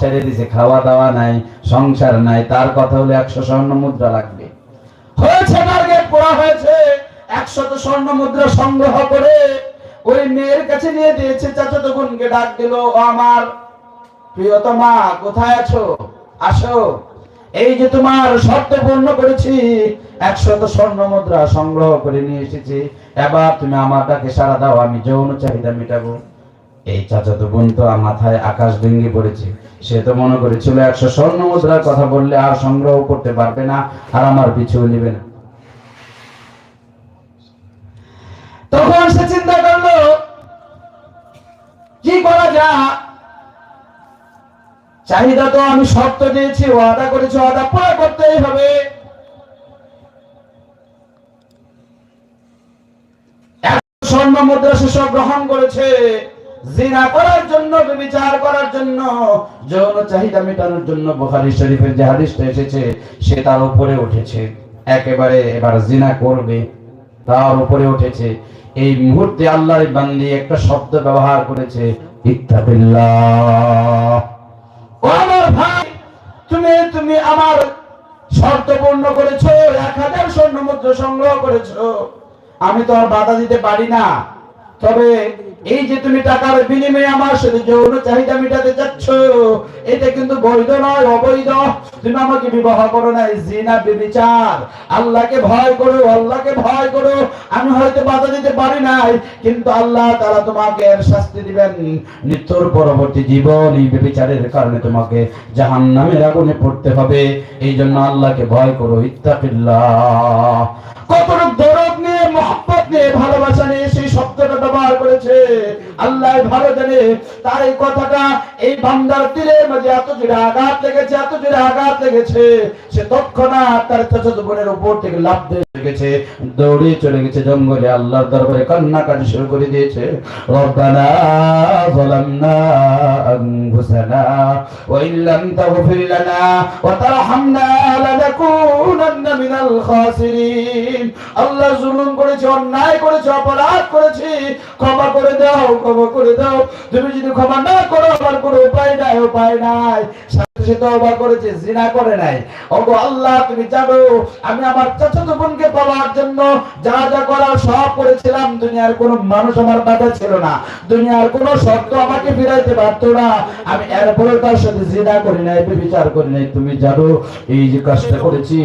ছেড়ে দিছে, খাওয়া দাওয়া নাই, সংসার নাই, তার কথা হলো একশো স্বর্ণ মুদ্রা লাগবে। হয়েছে টার্গেট করা হয়েছে। একশত স্বর্ণ মুদ্রা সংগ্রহ করে ওই মেয়ের কাছে নিয়ে দিয়েছে, চাচাতো বোনকে ডাক দিল আমার প্রিয়তমা, কোথায় আছো? আসো। এই যে তোমার শর্ত পূর্ণ করেছি একশত স্বর্ণ মুদ্রা সংগ্রহ করে নিয়ে এসেছি। এবার তুমি আমার ডাকে সারা দাও, আমি যৌন চাহিদা মেটাবো। এই চাচাতো বোন তো মাথায় আকাশ ভেঙে পড়েছে। সে তো মনে করেছিল একশো স্বর্ণ মুদ্রার কথা বললে আর সংগ্রহ করতে পারবে না, আর আমার পিছু নেবে না। তখন সে চিন্তা করল, কি করা যায়? চাহিদা তো আমি শর্ত দিয়েছি, ওয়াদা করেছি, ওয়াদা পুরো করতেই হবে। স্বর্ণ মুদ্রা সেসব গ্রহণ করেছে। জিনা করার জন্য বিচার করার জন্য, যৌন চাহিদা মেটানোর জন্য বুখারী শরীফের যে হাদিসটা এসেছে, সে তার উপরে উঠেছে। একেবারে এবার জিনা করবে, তার উপরে উঠেছে। এই মুহূর্তে আল্লাহর বান্দি একটা শব্দ ব্যবহার করেছে ইত্তাবিল্লাহ ও আমার ভাই, তুমি তুমি আমার শর্ত পূর্ণ করেছ, এক হাজার স্বর্ণ মুদ্রা সংগ্রহ করেছ। আমি তো আর বাধা দিতে পারি না। তবে এই যে তুমি টাকার বিনিময়ে আমার সাথে যৌন চাহিদা মেটাতে চাচ্ছ এটা কিন্তু বৈধ নয়, অবৈধ। তুমি আমাকে বিবাহ করো না জিনা বিবিচার আল্লাহকে ভয় করো, আল্লাহকে ভয় করো। আমি হয়তো বাধা দিতে পারি নাই, কিন্তু আল্লাহ তারা তোমাকে এর শাস্তি দিবেন। মৃত্যুর পরবর্তী জীবন এই বিবিচারের কারণে তোমাকে জাহান্নামের আগুনে পড়তে হবে। এই জন্য আল্লাহকে ভয় করো, ইত্তাকিল্লাহ। কতটুক দরদ নিয়ে, মহব্বত নিয়ে, ভালোবাসা নিয়ে আল্লাহ ভালো জানে। তার এই কথাটা এই বান্দার তীরে মাঝে এত জোরে আঘাত লেগেছে এত জোরে আঘাত লেগেছে। সে তৎক্ষণাৎ তার চাচাতো বোনের উপর থেকে লাভ গেছে, দৌড়ে চলে গেছে জঙ্গলে, আল্লাহর দরবারে কান্না কাটি শুরু করে দিয়েছে। অন্যায় করেছে, অপরাধ করেছি। ক্ষমা করে দাও ক্ষমা করে দাও। তুমি যদি ক্ষমা না করো আমার কোনো উপায় নাই উপায় নাই। জন্য করি নাই বিচার করি নাই। তুমি জানো, এই যে কাজটা করেছি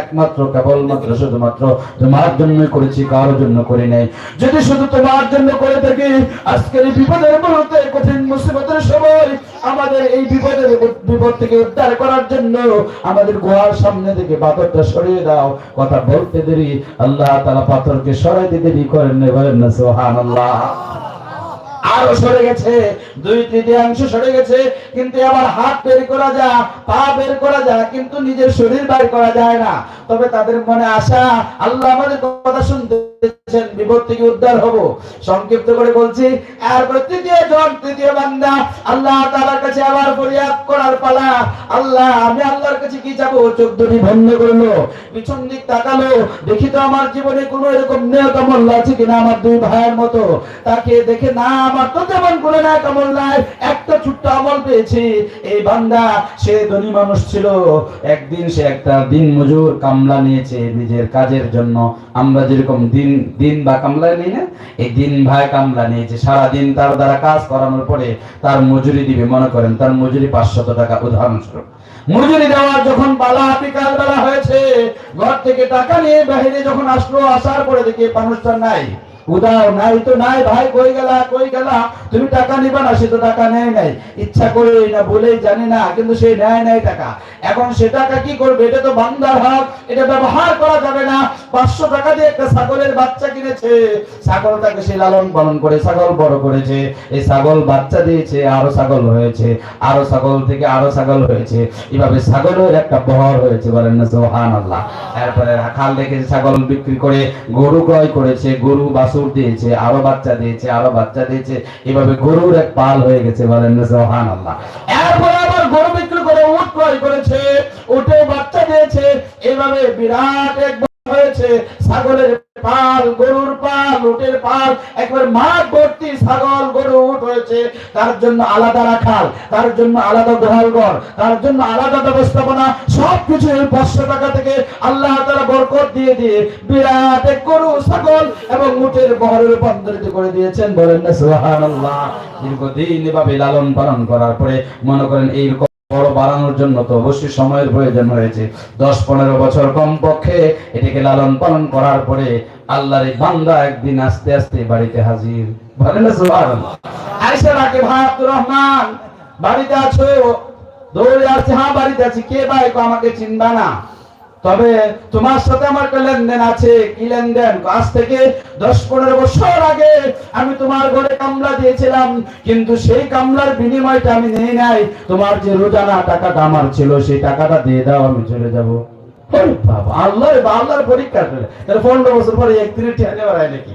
একমাত্র কেবলমাত্র শুধুমাত্র তোমার জন্যই করেছি, কারোর জন্য করি নাই। যদি শুধু তোমার জন্য করে থাকি, আজকের বিপদের মুহূর্তে, কঠিন মুসিবতের সময় আমাদের এই বিপদের বিপদ থেকে উদ্ধার করার জন্য আমাদের গোয়ার সামনে থেকে পাথরটা সরিয়ে দাও। কথা বলতে দেরি। আল্লাহ তালা পাথরকে সরাইতে দেরি করেন বলেন না সোহান আল্লাহ আরও সরে গেছে। দুই তৃতীয়াংশ সরে গেছে, কিন্তু আবার হাত বের করা যা, পা বের করা যা, কিন্তু নিজের শরীর বের করা যায় না। তবে তাদের মনে আশা, আল্লাহ আমাদের কথা শুনতেছেন, বিপদ থেকে উদ্ধার হব। সংক্ষিপ্ত করে বলছি, এরপরে তৃতীয় জন, তৃতীয় বান্দা, আল্লাহ কাছে আবার করার পালা। আল্লাহ, আমি আল্লাহর কাছে কি যাব চোখ দুটি বন্ধ করল পিছন দিক তাকালো। দেখি তো আমার জীবনে কোনো এরকম নিয়ত আমল আছে কিনা আমার দুই ভাইয়ের মতো। তাকে দেখে না আমার তো তেমন করে না কেমন নাই একটা ছোট্ট আমল পেয়েছি। এই বান্দা, সে ধনী মানুষ ছিল। একদিন সে একটা দিন মজুর কামলা নিয়েছে নিজের কাজের জন্য। আমরা যেরকম দিন দিন বা কামলা নিই না? এই দিন ভাই কামলা নিয়েছে। সারা দিন তার দ্বারা কাজ করানোর পরে তার মজুরি দিবে। মনে করেন তার মজুরি পাঁচশত টাকা। উদাহরণস্বরূপ, মজুরি দেওয়ার যখন বালা বিকাল বেলা হয়েছে, ঘর থেকে টাকা নিয়ে বাইরে যখন আসলো, আসার পরে দেখি মানুষটা নাই। উদাও নাই তো নাই, ভাই কই গেলা কই গেলা? তুমি টাকা নিবা না, সে তো টাকা নেয় নাই। ইচ্ছা করে না, বলেই জানি না, কিন্তু সে নেয় নাই টাকা। এখন সে টাকা কি করবে? এটা তো বান্দার এটা ব্যবহার করা যাবে না। পাঁচশো টাকা দিয়ে একটা ছাগলের বাচ্চা কিনেছে। ছাগলটাকে সে লালন পালন করে, ছাগল বড় করেছে। এই ছাগল বাচ্চা দিয়েছে, আরও ছাগল হয়েছে, আরও ছাগল থেকে আরও ছাগল হয়েছে। এভাবে ছাগলের একটা বহর হয়েছে, বলেন না সোহান আল্লাহ এরপরে রাখাল দেখেছে ছাগল বিক্রি করে, গরু ক্রয় করেছে, গরু বাছুর দিয়েছে, আরও বাচ্চা দিয়েছে, আরও বাচ্চা দিয়েছে। এভাবে গরুর এক পাল হয়ে গেছে, বলেন সোহান আল্লাহ এরপরে আবার গরু বিক্রি করে, উট ক্রয় করেছে উঠে বাচ্চা দিয়েছে। এভাবে বিরাট এক হয়েছে, ছাগলের পাল, গরুর পাল, উটের পাল, একবার মাঠ ভর্তি ছাগল, গরু, উট হয়েছে, তার জন্য আলাদা রাখাল, তার জন্য আলাদা গোহাল ঘর, তার জন্য আলাদা ব্যবস্থাপনা, সবকিছু এই পাঁচশো টাকা থেকে আল্লাহ তারা বরকত দিয়ে দিয়ে বিরাট এক গরু, ছাগল এবং উটের বহরে রূপান্তরিত করে দিয়েছেন। বলেন না, সুবহানাল্লাহ। দীর্ঘদিন এভাবে লালন পালন করার পরে মনে করেন এইরকম বড় বাড়ানোর জন্য তো অবশ্যই সময়ের প্রয়োজন হয়েছে দশ পনেরো বছর কম পক্ষে এটাকে লালন পালন করার পরে আল্লাহর এই বান্দা একদিন আস্তে আস্তে বাড়িতে হাজির। বাড়িতে আছো? দৌড়ে আসছে হ্যাঁ বাড়িতে আছি। কে ভাই? আমাকে চিনবা না। তবে তোমার সাথে আমার একটা লেনদেন আছে। কি লেনদেন? আজ থেকে দশ পনেরো বছর আগে আমি তোমার ঘরে কামলা দিয়েছিলাম, কিন্তু সেই কামলার বিনিময়টা আমি নেই নাই। তোমার যে রোজানা টাকাটা আমার ছিল, সেই টাকাটা দিয়ে দাও, আমি চলে যাব। আল্লাহ আল্লাহর পরীক্ষা তাহলে পনেরো বছর পরে একদিনের ঠিক নেওয়া হয় নাকি?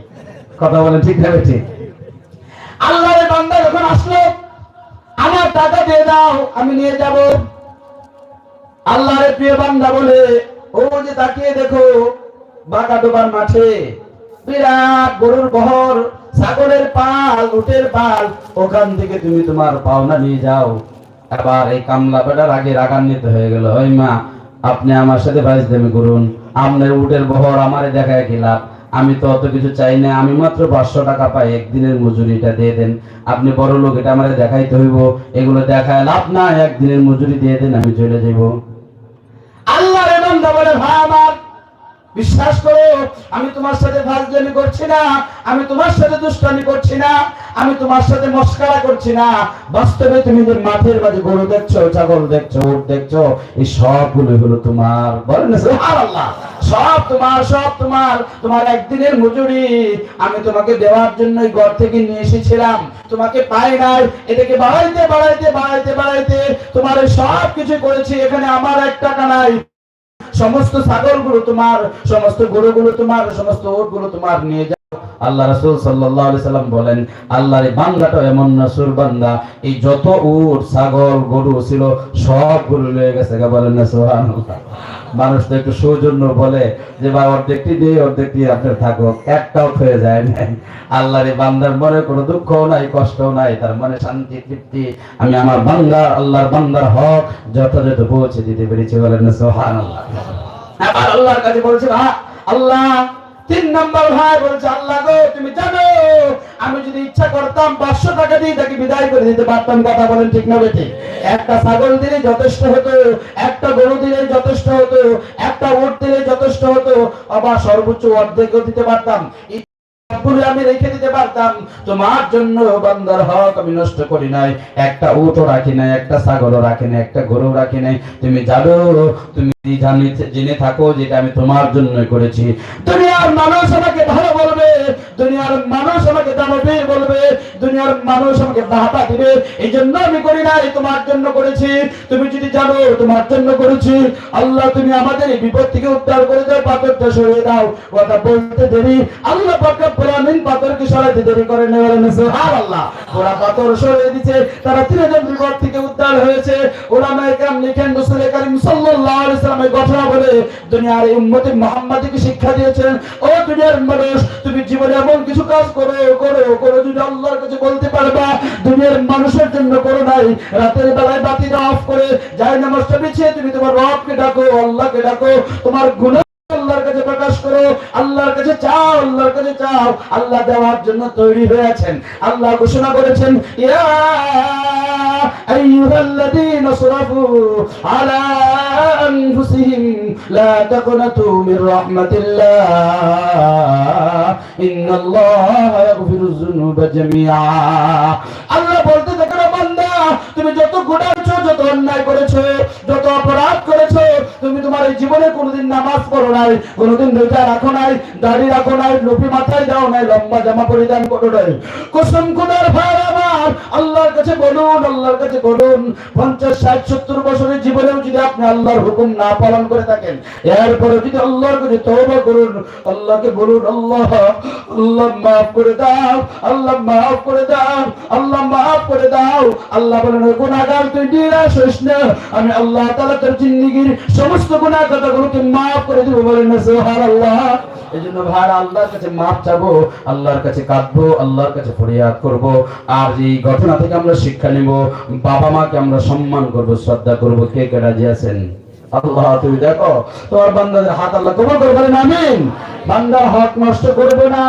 কথা ঠিক ঠিক বান্দা যখন আসলো, আমার টাকা দিয়ে দাও, আমি নিয়ে যাব। আল্লাহর প্রিয় বান্দা বলে ও যে তাকিয়ে দেখো, বাঁকা ডোবার মাঠে, বিরাট গরুর বহর পাল, উটের পাল, ওখান থেকে তুমি তোমার পাওনা নিয়ে যাও। এবার এই কামলা বেটার আগে রাগান্বিত হয়ে গেল, ওই মা, আপনি আমার সাথে বাইজদামি করুন। আপনার উটের বহর আমারে দেখায় কি লাভ? আমি তো অত কিছু চাই না, আমি মাত্র পাঁচশো টাকা পাই, একদিনের মজুরিটা দিয়ে দেন। আপনি বড় লোক, এটা আমার দেখাইতে হইব, এগুলো দেখায় লাভ না একদিনের মজুরি দিয়ে দেন, আমি চলে যাব আল্লাহর বান্দা বলে, ভাই আমার, বিশ্বাস করো, আমি তোমার সাথে করছি না, আমি তোমার সাথে করছি না, আমি তোমার সাথে মস্কারা করছি না। বাস্তবে তুমি যে মাঠের মাঝে গরু দেখছ, ছাগল দেখছ, উট দেখছ, এই সবগুলো তোমার, বলেন সব তোমার সব তোমার তোমার একদিনের মজুরি। আমি তোমাকে দেওয়ার জন্য ঘর থেকে নিয়ে এসেছিলাম। তোমাকে পাই নাই। এটাকে বাড়াইতে বাড়াইতে বাড়াইতে বাড়াইতে তোমার সব কিছু করেছি। এখানে আমার এক টাকা নাই। সমস্ত ছাগলগুলো তোমার সমস্ত গরুগুলো তোমার সমস্ত ওরগুলো তোমার নিয়ে আল্লাহ রাসূল সাল্লাল্লাহু আলাইহি সাল্লাম বলেন, আল্লাহর বান্দাটা এমন নাসুর বান্দা। এই যত উট, ছাগল, গরু ছিল, সবগুলো লয়ে গেছে বলেন না সুবহানাল্লাহ। মানুষ তো একটু সৌজন্য বলে যে বা অর্ধেকটি দিয়ে অর্ধেকটি আপনার থাকো একটাও হয়ে যায় না। আল্লাহর বান্দার মনে কোনো দুঃখও নাই, কষ্টও নাই, তার মনে শান্তি, তৃপ্তি। আমি আমার বান্দা, আল্লাহর বান্দার হক যথাযথ পৌঁছে দিতে পেরেছি, বলেন না সুবহানাল্লাহ। এবার আল্লাহর কাছে বলছে আল্লাহ তিন নম্বর ভাই বলছে, আল্লাহ গো, তুমি জানো, আমি যদি ইচ্ছা করতাম পাঁচশো টাকা দিয়ে তাকে বিদায় করে দিতে পারতাম। কথা বলেন ঠিক না বেঠিক একটা ছাগল দিলে যথেষ্ট হতো, একটা গরু দিলে যথেষ্ট হতো, একটা উট দিলে যথেষ্ট হতো আবার সর্বোচ্চ অর্ধেকও দিতে পারতাম। আমি রেখে দিতে পারতাম। তোমার জন্য বান্দার হক আমি নষ্ট করি নাই। একটা উটও রাখি নাই, একটা ছাগলও রাখি নাই, একটা গরু রাখি নাই। তুমি জানো, তুমি জেনে থাকো যেটা আমি তোমার জন্য করেছি। তুমি আর মানুষ আমাকে ভালো বলবে দুনিয়ার মানুষ আমাকে দানবীর বলবে, দুনিয়ার মানুষ আমাকে বাহাবা দিবে। এই জন্য আমি করি নাই, তোমার জন্য করেছি। তুমি যদি জানো, তোমার জন্য করেছি। আল্লাহ, তুমি আমাদের এই বিপদ থেকে উদ্ধার করে দাও পাথরটা সরিয়ে দাও। কথা বলতে দেরি। আল্লাহ পাক আমিন পাথরকে সরাতে দেরি করে নেওয়ার সুবহানাল্লাহ। ওরা পাথর সরিয়ে দিয়েছে, তারা তিনজন বিপদ থেকে উদ্ধার হয়েছে। ওলামায়ে কেরাম লিখেন রাসূল করিম সাল্লাল্লাহু আলাইহি সাল্লামের ঘটনা বলে, দুনিয়ার এই উম্মতে মুহাম্মাদীকে শিক্ষা দিয়েছেন। ও দুনিয়ার মানুষ, তুমি জীবনে এমন কিছু কাজ করে করে করে যদি আল্লাহর কাছে বলতে পারবা, দুনিয়ার মানুষের জন্য করো নাই। রাতের বেলায় বাতিটা অফ করে যাই নামাজটা বিছিয়ে তুমি তোমার রবকে ডাকো, আল্লাহকে ডাকো, তোমার গুনাহ আল্লাহর কাছে প্রকাশ করো, আল্লাহর কাছে চাও, আল্লাহর কাছে চাও, আল্লাহ দেওয়ার জন্য তৈরি আল্লাহ ঘোষণা করেছেন আল্লাহ বলতে দেখো বান্দা, তুমি যত গুনাহ যত অন্যায় করেছ, যত অপরাধ করেছ, তুমি তোমার এই জীবনে কোনোদিন নামাজ পড়ো নাই, কোনোদিন রোজা রাখো নাই, দাড়ি রাখো নাই টুপি মাথায় দাও নাই, লম্বা জামা পরিধান করো নাই। কুসুম কুদার ভাই আমার, আল্লাহর কাছে বলুন, আল্লাহর কাছে বলুন, পঞ্চাশ, ষাট, সত্তর বছরের জীবনেও যদি আপনি আল্লাহর হুকুম না পালন করে থাকেন এরপরে যদি আল্লাহর কাছে তওবা করুন, আল্লাহকে বলুন, আল্লাহ আল্লাহ মাফ করে দাও, আল্লাহ মাফ করে দাও, আল্লাহ মাফ করে দাও, আল্লাহ বলেন গুণাগার তুই আমি আল্লাহ তোর জিন্দেগীর সমস্ত কথাগুলোকে মাফ করে দিব বলেন না, সুবহানাল্লাহ। এই জন্য ভাই, আল্লাহর কাছে মাপ চাবো, আল্লাহর কাছে কাঁদবো, আল্লাহর কাছে ফরিয়াদ করব। আর এই ঘটনা থেকে আমরা শিক্ষা নেব, বাবা মাকে আমরা সম্মান করব, শ্রদ্ধা করব। কে কে রাজি আছেন? আল্লাহ, তুমি দেখো, তোমার বান্দাদের হাত আল্লাহ কবুল করে বলেন, আমিন। বান্দার হক নষ্ট করবে না।